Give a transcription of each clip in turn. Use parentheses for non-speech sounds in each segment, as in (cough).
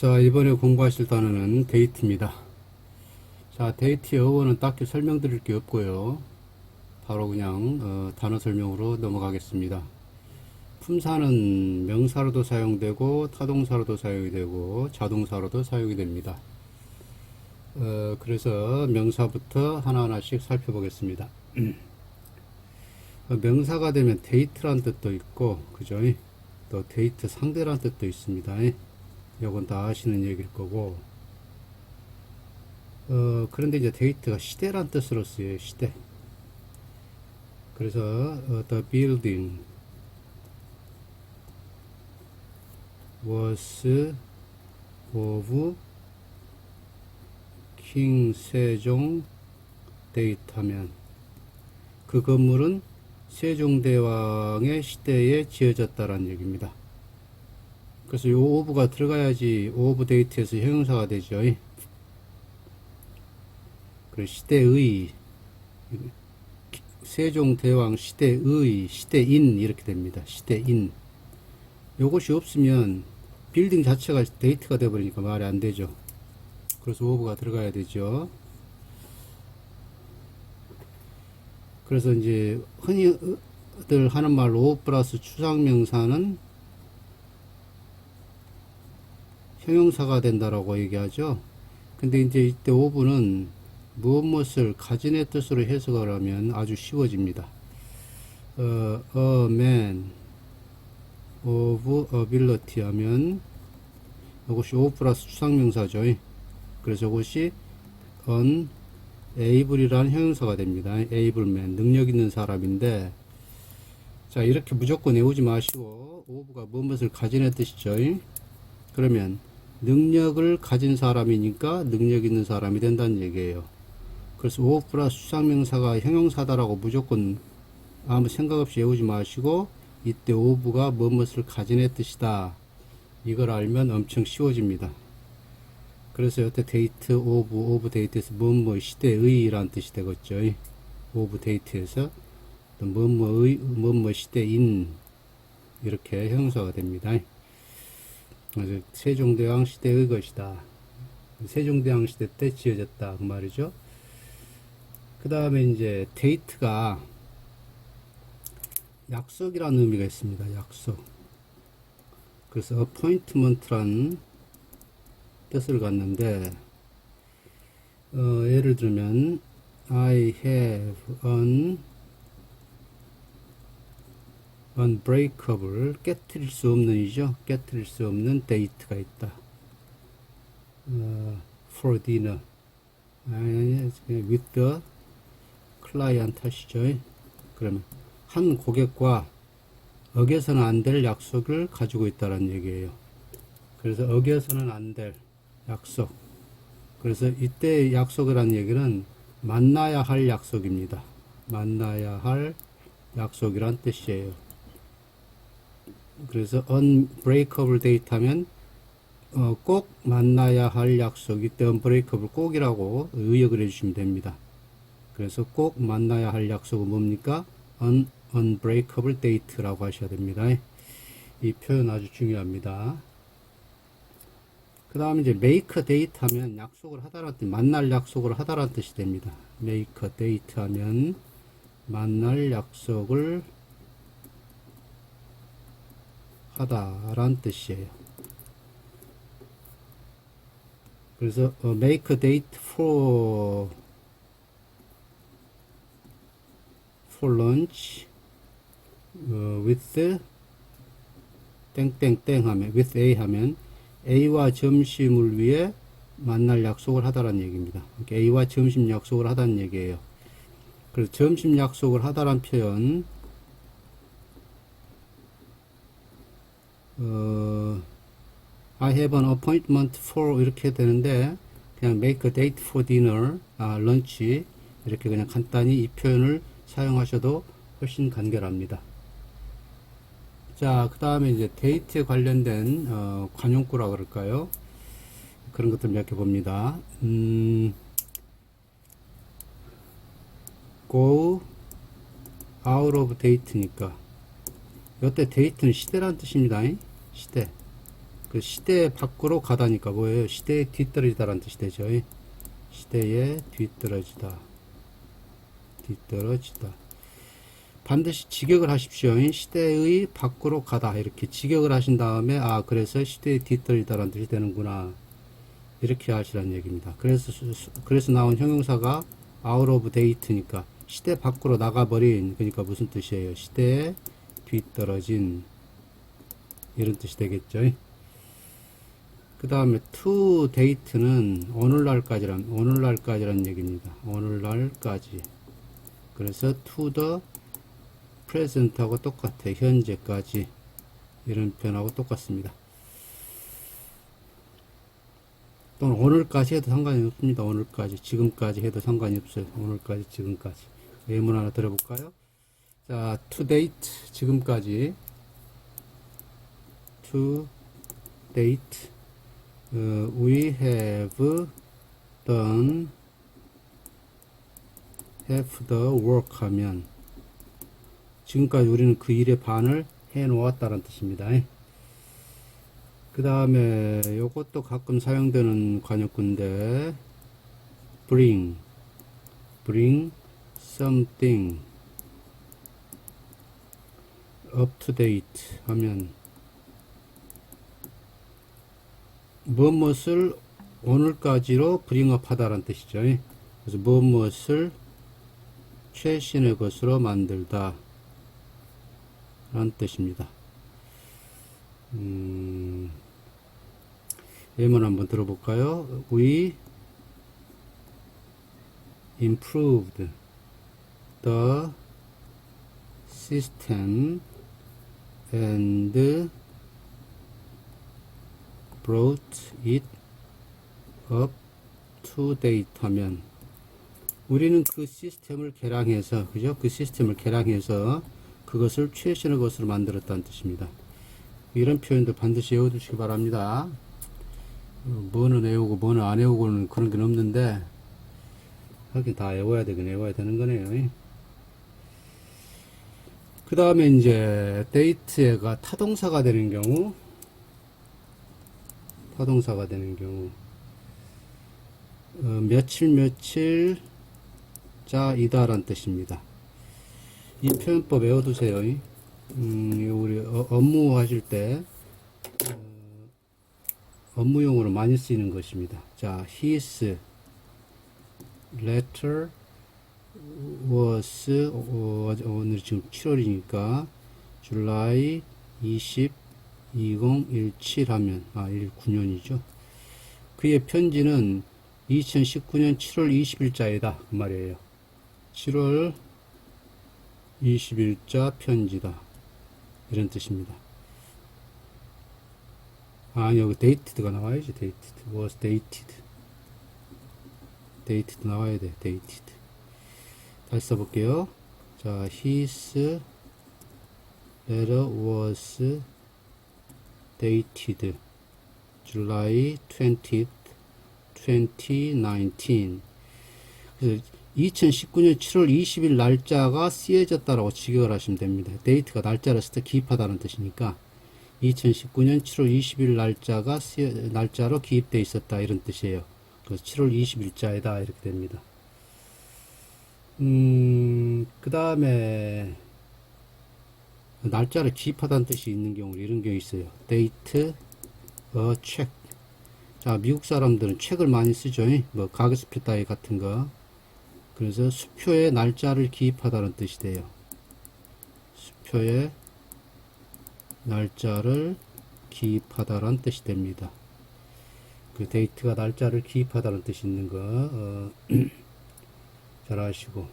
자, 이번에 공부하실 단어는 데이트입니다. 자, 데이트의 어원은 딱히 설명드릴 게 없고요. 바로 그냥 어, 단어 설명으로 넘어가겠습니다. 품사는 명사로도 사용되고 타동사로도 사용이 되고 자동사로도 사용이 됩니다. 어, 그래서 명사부터 하나하나씩 살펴보겠습니다. 어, (clears throat) 명사가 되면 데이트란 뜻도 있고, 그죠? 또 데이트 상대란 뜻도 있습니다. 요건 다 아시는 얘기일 거고, 어, 그런데 이제 데이트가 시대란 뜻으로 쓰여요, 시대. 그래서, 어, the building was of king 세종 데이트하면 그 건물은 세종대왕의 시대에 지어졌다라는 얘기입니다. 그래서 요 오브가 들어가야지 오브 데이트에서 형용사가 되죠. 그 시대의 세종대왕 시대의 시대인 이렇게 됩니다. 시대인 요것이 없으면 빌딩 자체가 데이트가 돼버리니까 말이 안 되죠. 그래서 오브가 들어가야 되죠. 그래서 이제 흔히들 하는 말로 오 플러스 추상명사는 형용사가 된다라고 얘기하죠. 근데 이제 이때 오브는 무엇 무엇을 가진의 뜻으로 해석을 하면 아주 쉬워집니다. 어, a man of ability 하면 이것이 오 플러스 추상명사죠. 그래서 이것이 un able이라는 형용사가 됩니다. ableman 능력 있는 사람인데 자 이렇게 무조건 외우지 마시고 오브가 무엇을 가진의 뜻이죠. 그러면 능력을 가진 사람이니까 능력 있는 사람이 된다는 얘기예요. 그래서 오 플러스 수상명사가 형용사다라고 무조건 아무 생각 없이 외우지 마시고 이때 오브가 무엇을 가진의 뜻이다. 이걸 알면 엄청 쉬워집니다. 그래서 여태 데이트 오브 오브 데이트에서 뭐뭐 시대의란 뜻이 되겠죠. 오브 데이트에서 뭐뭐의 뭐뭐 시대인 이렇게 형용사가 됩니다. 세종대왕 시대의 것이다. 세종대왕 시대 때 지어졌다 그 말이죠. 그 다음에 이제 데이트가 약속이라는 의미가 있습니다. 약속. 그래서 appointment라는 뜻을 갖는데 어, 예를 들면 I have an unbreakable 깨뜨릴 수 없는 이죠? 깨뜨릴 수 없는 데이트가 있다. 어, for dinner. 아니, with the client 하시죠. 그러면 한 고객과 어겨서는 안 될 약속을 가지고 있다는 얘기예요. 그래서 어겨서는 안 될 약속. 그래서 이때 약속이라는 얘기는 만나야 할 약속입니다. 만나야 할 약속이란 뜻이에요 그래서 unbreakable date 하면 어, 꼭 만나야 할 약속 이때 unbreakable 꼭이라고 의역을 해주시면 됩니다. 그래서 꼭 만나야 할 약속은 뭡니까? un, unbreakable date라고 하셔야 됩니다. 이 표현 아주 중요합니다. 그 다음에 이제 make date 하면 약속을 하다라는 뜻, 만날 약속을 하다라는 뜻이 됩니다. make date 하면 만날 약속을 하다라는 뜻이에요. 그래서 어, make date for for lunch 어, with 땡땡땡 하면 with A 하면 A와 점심을 위해 만날 약속을 하다라는 얘기입니다. 그러니까 A와 점심 약속을 하다는 얘기예요. 그래서 점심 약속을 하다란 표현 어, I have an appointment for 이렇게 되는데 그냥 make a date for dinner, 아, lunch 이렇게 그냥 간단히 이 표현을 사용하셔도 훨씬 간결합니다. 자, 그 다음에 이제 데이트에 관련된 어, 관용구라 그럴까요? 그런 것들 몇 개 봅니다. 음, go out of date니까 이때 데이트는 시대란 뜻입니다. 시대. 그 시대 밖으로 가다니까 뭐예요? 시대에 뒤떨어지다 라는 뜻이 되죠. 시대에 뒤떨어지다. 뒤떨어지다. 반드시 직역을 하십시오. 시대의 밖으로 가다. 이렇게 직역을 하신 다음에, 아, 그래서 시대에 뒤떨어지다 라는 뜻이 되는구나. 이렇게 하시라는 얘기입니다. 그래서, 그래서 나온 형용사가 out of date니까 시대 밖으로 나가버린, 그러니까 무슨 뜻이에요? 시대에 뒤떨어진, 이런 뜻이 되겠죠. 그 다음에 to date는 오늘날까지란, 오늘날까지란 얘기입니다. 오늘날까지. 그래서 to the present하고 똑같아. 현재까지. 이런 표현하고 똑같습니다. 또는 오늘까지 해도 상관이 없습니다. 오늘까지, 지금까지 해도 상관이 없어요. 오늘까지, 지금까지. 예문 하나 들어볼까요? 자, to date, 지금까지. To date, 어, we have done, have the work 하면, 지금까지 우리는 그 일의 반을 해 놓았다는 뜻입니다. 그 다음에 요것도 가끔 사용되는 관역구인데 bring bring something up to date 하면 무엇을 오늘까지로 bring up 하다라는 뜻이죠. 그래서 무엇을 최신의 것으로 만들다 라는 뜻입니다. 음, 예문 한번 들어볼까요? We improved the system and brought it up to 하면 우리는 그 시스템을 개량해서 그죠? 그 시스템을 개량해서 그것을 최신의 것으로 만들었다는 뜻입니다. 이런 표현도 반드시 외워두시기 바랍니다. 어, 뭐는 외우고 뭐는 안 외우고는 그런 게 없는데 하긴 다 외워야 되긴 외워야 되는 거네요. 그 다음에 이제 데이트가 타동사가 되는 경우 타동사가 되는 경우 어, 며칠 며칠 자 이다라는 뜻입니다. 이 표현법 외워두세요. 음, 우리 어- 업무 하실 때 어, 업무용으로 많이 쓰이는 것입니다. 자, his letter was 어, 어, 오늘 지금 7월이니까 July 20 2017 하면 아 19년이죠. 그의 편지는 2019년 7월 20일자이다 그 말이에요. 7월 20일자 편지다. 이런 뜻입니다. 아, 여기 dated가 나와야지, dated. was dated. dated 나와야 돼, dated. 다시 써볼게요. 자, his letter was dated July 20th, 2019. 그래서 2019년 7월 20일 날짜가 쓰여졌다라고 직역을 하시면 됩니다. 데이트가 날짜를 쓸때 기입하다는 뜻이니까 2019년 7월 20일 날짜가 쓰여, 날짜로 기입되어 있었다 이런 뜻이에요. 그래서 7월 20일자이다 이렇게 됩니다. 음, 그 다음에 날짜를 기입하다는 뜻이 있는 경우 이런 경우 있어요. 데이트, 어, 책. 자, 미국 사람들은 책을 많이 쓰죠. 뭐 가계수표 따위 같은 거. 그래서 수표에 날짜를 기입하다는 뜻이 돼요. 수표에 날짜를 기입하다라는 뜻이 됩니다. 그 데이트가 날짜를 기입하다는 뜻이 있는 거, 어, (clears throat) 잘 아시고.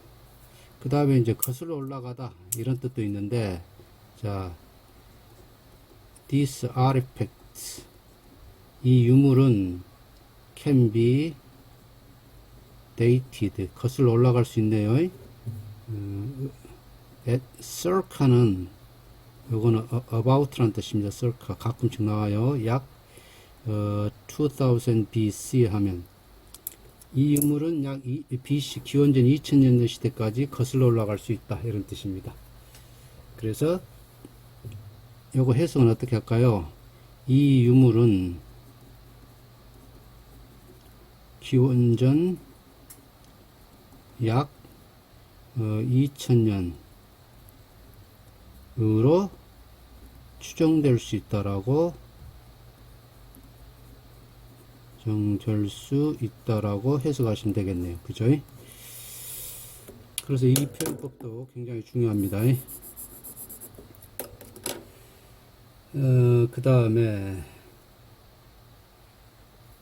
그 다음에 이제 거슬러 올라가다, 이런 뜻도 있는데, 자, this artifact, 이 유물은 can be dated 거슬러 올라갈 수 있네요. 음, at circa는 요거는 a- about라는 뜻입니다. circa 가끔씩 나와요. 약 어, 2000 BC 하면 이 유물은 약 이- BC 기원전 2000년 시대까지 거슬러 올라갈 수 있다 이런 뜻입니다. 그래서 요거 해석은 어떻게 할까요? 이 유물은 기원전 약 어, 2000년으로 추정될 수 있다라고 정될 수 있다라고 해석하시면 되겠네요. 그죠? 그래서 이 표현법도 굉장히 중요합니다. 어, 그 다음에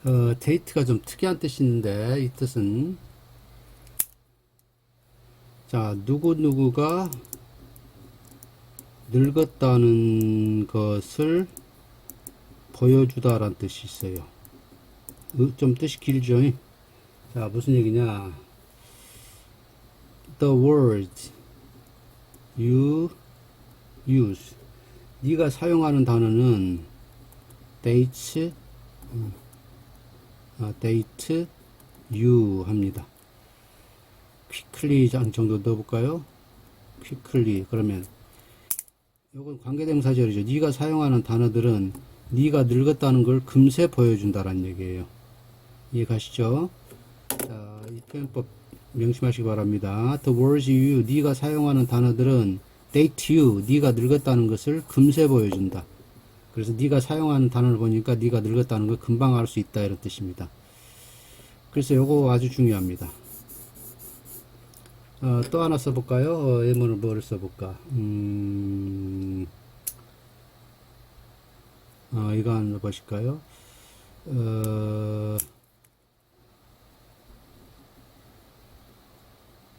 어, 데이트가 좀 특이한 있는데 이 뜻은 자 누구누구가 늙었다는 것을 보여주다 라는 뜻이 있어요. 으, 좀 뜻이 길죠. (laughs) 자 무슨 얘기냐? The words you use 네가 사용하는 단어는 dates 음, 아, date 합니다. 장 정도 넣어볼까요? quickly 그러면 이건 관계대명사절이죠. 네가 사용하는 단어들은 네가 늙었다는 걸 금세 보여준다라는 얘기예요. 이해 가시죠? 자, 이 표현법 명심하시기 바랍니다. The words you, 네가 사용하는 단어들은 date you, 네가 늙었다는 것을 금세 보여준다. 그래서 네가 사용하는 단어를 보니까 네가 늙었다는 걸 금방 알 수 있다 이런 뜻입니다. 그래서 요거 아주 중요합니다. 어, 또 하나 써볼까요? 어, 예문을 뭐를 써볼까? 음, 어, 이거 한번 보실까요? 어,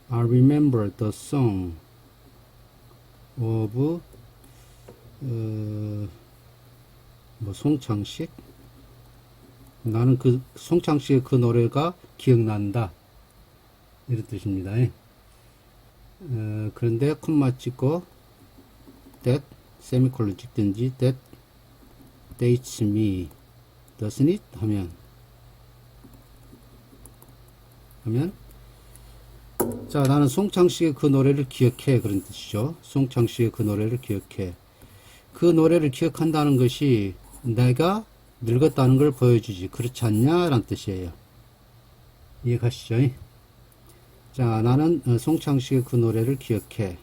I remember the song of 어, 뭐 송창식? 나는 그 송창식의 그 노래가 기억난다. 이런 뜻입니다. 어, 그런데 콤마 찍고 that 세미콜론 찍든지 that dates me doesn't it? 하면 하면 자 나는 송창식의 그 노래를 기억해. 그런 뜻이죠. 송창식의 그 노래를 기억해. 그 노래를 기억한다는 것이 내가 늙었다는 걸 보여주지. 그렇지 않냐? 라는 뜻이에요. 이해 가시죠? 자 나는 어, 송창식의 그 노래를 기억해.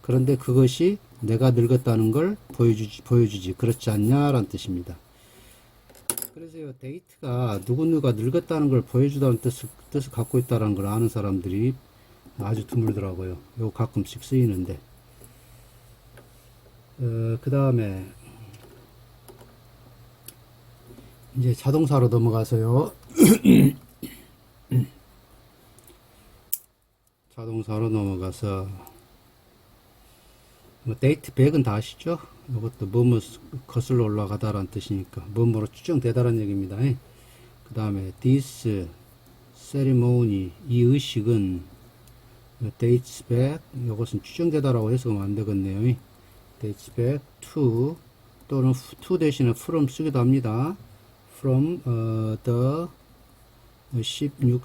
그런데 그것이 내가 늙었다는 걸 보여주지, 보여주지. 그렇지 않냐? 라는 뜻입니다. 그래서 이 데이트가 누구누가 늙었다는 걸 보여주다는 뜻을, 뜻을 갖고 있다는 걸 아는 사람들이 아주 드물더라고요. 요 가끔씩 쓰이는데. 어, 그 다음에, 이제 자동사로 넘어가서요. (clears throat) 자동사로 넘어가서, 뭐, 데이트 백은 다 아시죠? 이것도 뭐뭐 거슬러 올라가다라는 뜻이니까, 뭐뭐로 추정되다라는 얘기입니다. 그 다음에, this ceremony, 이 의식은 dates back 이것은 추정되다라고 해석하면 안 되겠네요. dates back to 또는 to 대신에 from 쓰기도 합니다. from uh, the 16th,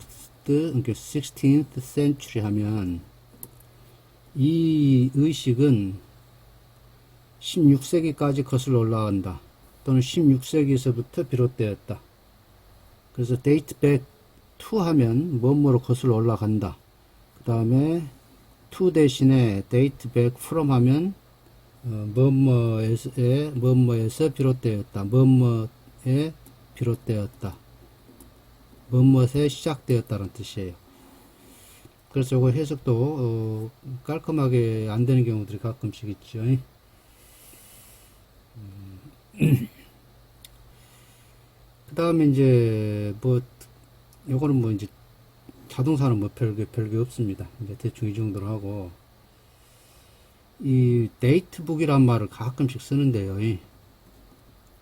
그러니까 16th century 하면 이 의식은 16세기까지 거슬러 올라간다. 또는 16세기에서부터 비롯되었다. 그래서 date back to 하면 뭐뭐로 거슬러 올라간다. 그 다음에 to 대신에 date back from 하면 어, 뭐뭐에서 뭐뭐에서 비롯되었다. 뭐뭐에 비롯되었다. 뭐뭐에 시작되었다는 뜻이에요. 그래서 이거 해석도 어, 깔끔하게 안 되는 경우들이 가끔씩 있죠. 음. (clears throat) 그 다음에 이제 뭐 요거는 뭐 이제 자동사는 뭐 별게 별게 없습니다. 이제 대충 이 정도로 하고 이 데이트북이란 말을 가끔씩 쓰는데요. 이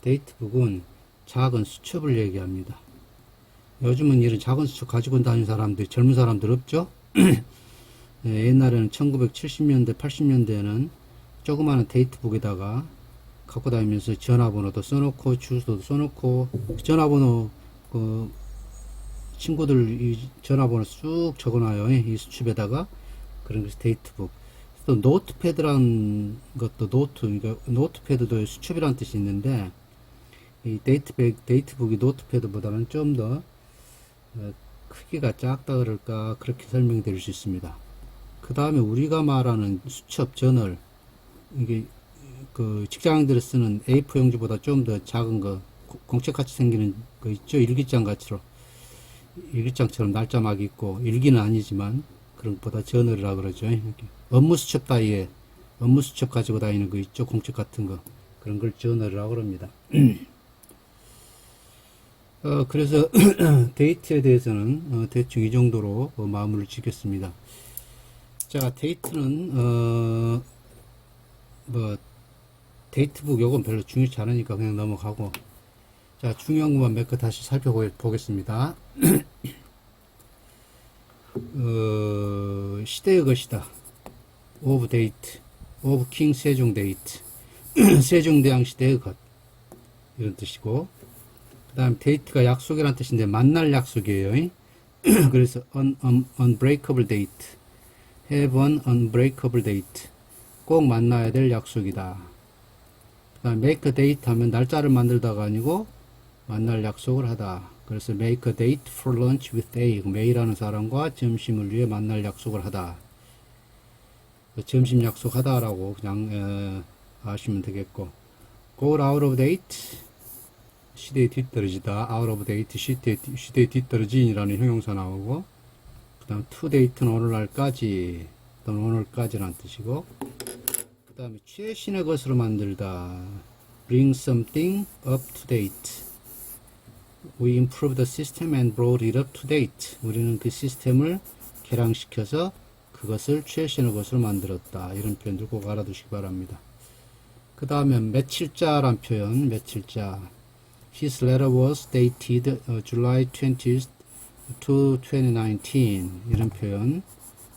데이트북은 작은 수첩을 얘기합니다. 요즘은 이런 작은 수첩 가지고 다니는 사람들, 젊은 사람들 없죠? (clears throat) 예, 옛날에는 1970년대, 80년대에는 조그마한 데이트북에다가 갖고 다니면서 전화번호도 써놓고 주소도 써놓고 전화번호 그 친구들 이 전화번호 쑥 적어놔요. 이 수첩에다가 그런 것이 데이트북. 또 노트패드란 것도 노트, 그러니까 노트패드도 수첩이라는 뜻이 있는데 이 데이트백, 데이트북이 노트패드보다는 좀더 어, 크기가 작다 그럴까 그렇게 설명드릴 수 있습니다. 그 다음에 우리가 말하는 수첩 저널 이게 그 직장인들이 쓰는 A4 용지보다 좀 더 작은 거 고- 공책같이 생기는 거 있죠 일기장 같이로 일기장처럼 날짜막이 있고 일기는 아니지만 그런 것보다 저널이라 그러죠. 이렇게. 업무 수첩 따위에 업무 수첩 가지고 다니는 거 있죠? 공책 같은 거. 그런 걸 저널이라고 그럽니다. (clears throat) 어, 그래서 (clears throat) 데이트에 대해서는 어, 대충 이 정도로 어, 마무리를 짓겠습니다. 자 데이트는 어, 뭐 데이트북 요건 별로 중요치 않으니까 그냥 넘어가고. 자 중요한 것만 몇 개 다시 살펴보겠습니다 어, 시대의 것이다. 오브 데이트 오브 킹 세종 데이트 세종대왕 시대의 것. 이런 뜻이고 그 다음 데이트가 약속이라는 뜻인데 만날 약속이에요. (clears throat) 그래서 un, un, unbreakable date. Have an unbreakable date. 꼭 만나야 될 약속이다. 그 다음 make a date 하면 날짜를 만들다가 아니고 만날 약속을 하다 그래서 make a date for lunch with A 메이라는 사람과 점심을 위해 만날 약속을 하다. 그 점심 약속하다라고 그냥 어, 아시면 되겠고. Go out of date 시대에 뒤떨어지다. Out of date 시대에, 뒤- 시대에 뒤떨어진이라는 형용사 나오고 그 다음 to date는 오늘날까지 또는 오늘까지라는 뜻이고 그 다음에 최신의 것으로 만들다. Bring something up to date we improved the system and brought it up to date. 우리는 그 시스템을 개량시켜서 그것을 최신의 것으로 만들었다. 이런 표현들 꼭 알아두시기 바랍니다. 그 다음에 며칠자란 표현 며칠자. His letter was dated uh, July 20th to 2019 이런 표현.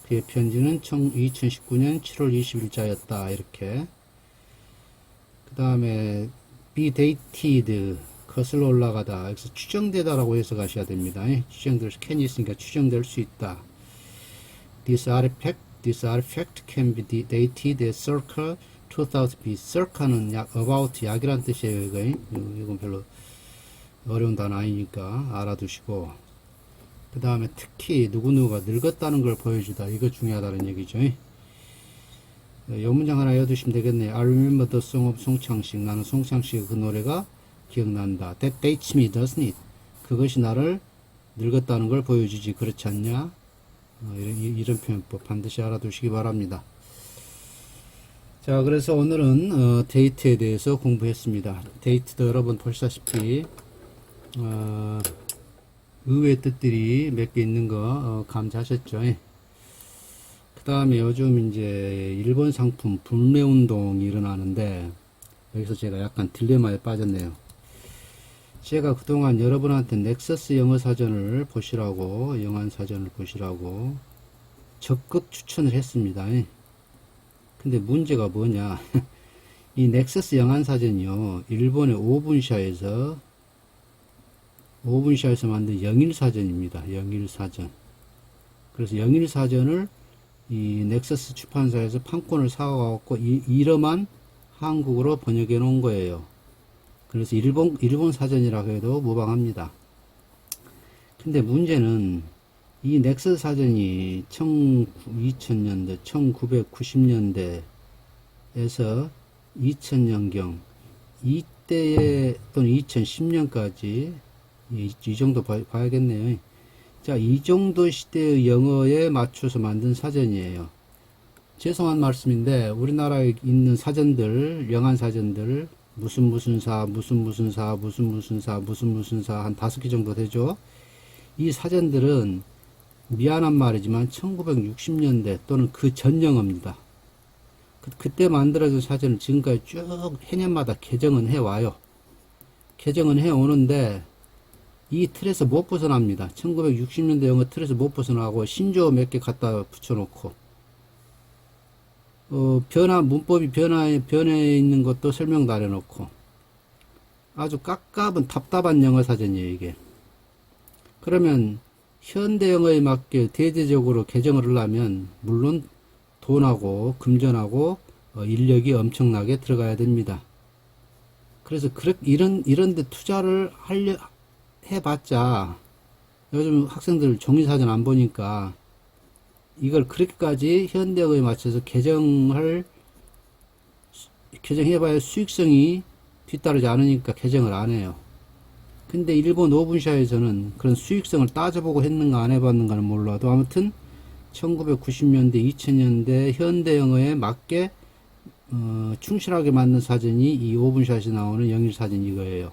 그의 편지는 2019년 7월 20일자였다. 이렇게. 그 다음에 be dated 거슬러 올라가다. 여기서 추정되다라고 해석하셔야 됩니다. 예, 추정될 can이 있으니까 추정될 수 있다. This artifact this artifact can be da- dated as circa 2000 B circa는 약 about 약이란 뜻이에요 이거. 이건 별로 어려운 단어 아니니까 알아두시고. 그 다음에 특히 누구누구가 늙었다는 걸 보여주다. 이거 중요하다는 얘기죠 어, 요 문장 하나 외워두시면 되겠네요. I remember the song of 송창식. 나는 송창식의 그 노래가 기억난다. That dates me doesn't it? 그것이 나를 늙었다는 걸 보여주지. 그렇지 않냐? 어, 이런, 이- 이런 표현법 반드시 알아두시기 바랍니다. 자 그래서 오늘은 어, 데이트에 대해서 공부했습니다. 데이트도 여러분 보시다시피 어, 의외의 뜻들이 몇 개 있는 거 어, 감지하셨죠? 그 다음에 요즘 이제 일본 상품 불매 운동이 일어나는데 여기서 제가 약간 딜레마에 빠졌네요. 제가 그동안 여러분한테 넥서스 영어 사전을 보시라고 영한 사전을 보시라고 적극 추천을 했습니다. 근데 문제가 뭐냐? (laughs) 이 넥서스 영한 사전이요. 일본의 오분샤에서 오분샤에서 만든 영일 사전입니다. 영일 사전. 그래서 영일 사전을 이 넥서스 출판사에서 판권을 사와갖고 이 이름만 한국어로 번역해 놓은 거예요. 그래서 일본, 일본 사전이라고 해도 무방합니다. 근데 문제는 이 넥서스 사전이 2000년대, 1990년대에서 2000년경 이때에 또는 2010년까지 이, 이 정도 봐, 봐야겠네요. 자, 이 정도 시대의 영어에 맞춰서 만든 사전이에요. 죄송한 말씀인데, 우리나라에 있는 사전들, 영한 사전들, 무슨 무슨 사, 무슨 무슨 사, 무슨 무슨 사, 무슨 무슨 사, 한 다섯 개 정도 되죠? 이 사전들은 미안한 말이지만 1960년대 또는 그 전 영어입니다. 그, 그때 만들어진 사전을 지금까지 쭉 해년마다 개정은 해와요. 개정은 해오는데, 이 틀에서 못 벗어납니다. 1960년대 영어 틀에서 못 벗어나고 신조어 몇 개 갖다 붙여놓고 어, 변화 문법이 변화에 변해 있는 것도 설명도 안 해놓고 아주 깝깝은 답답한 영어 사전이에요 이게. 그러면 현대 영어에 맞게 대대적으로 개정을 하려면 물론 돈하고 금전하고 어, 인력이 엄청나게 들어가야 됩니다. 그래서 그렇 이런 이런 데 투자를 하려 해봤자 요즘 학생들 종이사전 안 보니까 이걸 그렇게까지 현대어에 맞춰서 개정을 개정해봐야 수익성이 뒤따르지 않으니까 개정을 안 해요. 근데 일본 오분샤에서는 그런 수익성을 따져보고 했는가 안 해봤는가는 몰라도 아무튼 1990년대, 2000년대 현대 영어에 맞게 어, 충실하게 만든 사진이 이 오분샷이 나오는 영일 사진 이거예요.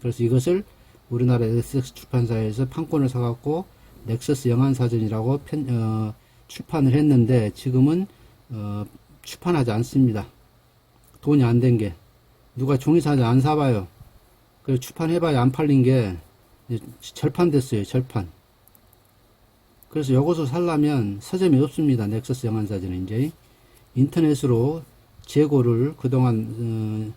그래서 이것을 우리나라 넥서스 출판사에서 판권을 사갖고 넥서스 영한 사진이라고 편, 어, 출판을 했는데 지금은 어, 출판하지 않습니다. 돈이 안 된 게. 누가 종이사진 안 사봐요. 그래서 출판해봐야 안 팔린 게 절판 됐어요. 절판. 그래서 요것을 살려면 서점이 없습니다. 넥서스 영환사진은 이제 인터넷으로 재고를 그동안 어,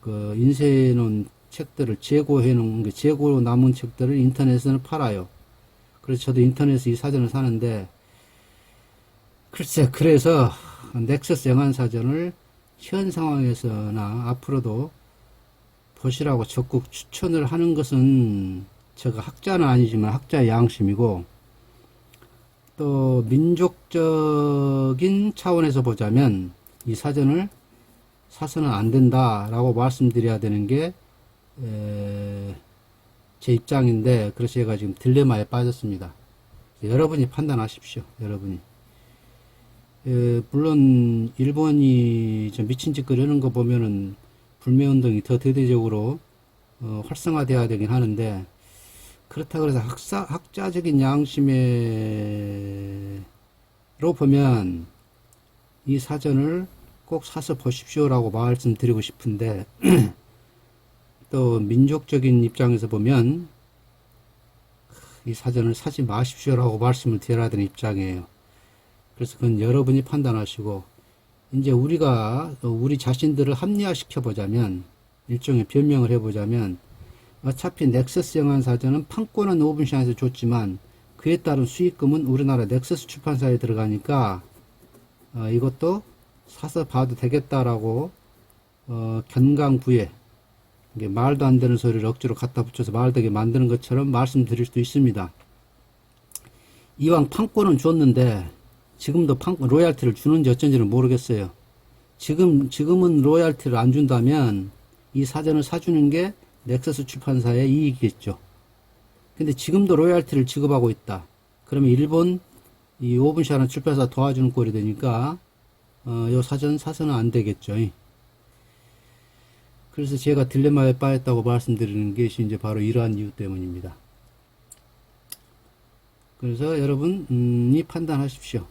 그 인쇄해 놓은 책들을 재고해 놓은 게 재고로 남은 책들을 인터넷에서 팔아요. 그래서 저도 인터넷에서 이 사전을 사는데 글쎄 그래서 넥서스 영환사전을 현 상황에서나 앞으로도 보시라고 적극 추천을 하는 것은 제가 학자는 아니지만 학자의 양심이고 또 민족적인 차원에서 보자면 이 사전을 사서는 안 된다라고 말씀드려야 되는 게 제 입장인데 그래서 제가 지금 딜레마에 빠졌습니다. 여러분이 판단하십시오. 여러분이. 에, 물론 일본이 좀 미친 짓거리 하는 거 보면은 불매운동이 더 대대적으로 어, 활성화돼야 되긴 하는데 그렇다 그래서 학사, 학자적인 양심에로 보면 이 사전을 꼭 사서 보십시오라고 말씀드리고 싶은데 (clears throat) 또 민족적인 입장에서 보면 이 사전을 사지 마십시오라고 말씀을 드려야 되는 입장이에요. 그래서 그건 여러분이 판단하시고 이제 우리가 우리 자신들을 합리화시켜 보자면 일종의 변명을 해보자면 어차피 넥서스 영한 사전은 판권은 오븐샷에서 줬지만 그에 따른 수익금은 우리나라 넥서스 출판사에 들어가니까 어, 이것도 사서 봐도 되겠다라고 어, 견강부에 이게 말도 안 되는 소리를 억지로 갖다 붙여서 말되게 만드는 것처럼 말씀드릴 수도 있습니다. 이왕 판권은 줬는데 지금도 판, 로얄티를 주는지 어쩐지는 모르겠어요. 지금, 지금은 로얄티를 안 준다면 이 사전을 사주는 게 넥서스 출판사의 이익이겠죠. 근데 지금도 로얄티를 지급하고 있다. 그러면 일본 이 오븐샤는 출판사 도와주는 꼴이 되니까 어, 요 사전 사서는 안 되겠죠. 그래서 제가 딜레마에 빠졌다고 말씀드리는 것이 이제 바로 이러한 이유 때문입니다. 그래서 여러분이 판단하십시오.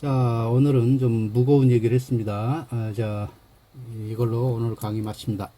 자, 오늘은 좀 무거운 얘기를 했습니다. 아, 자, 이걸로 오늘 강의 마칩니다.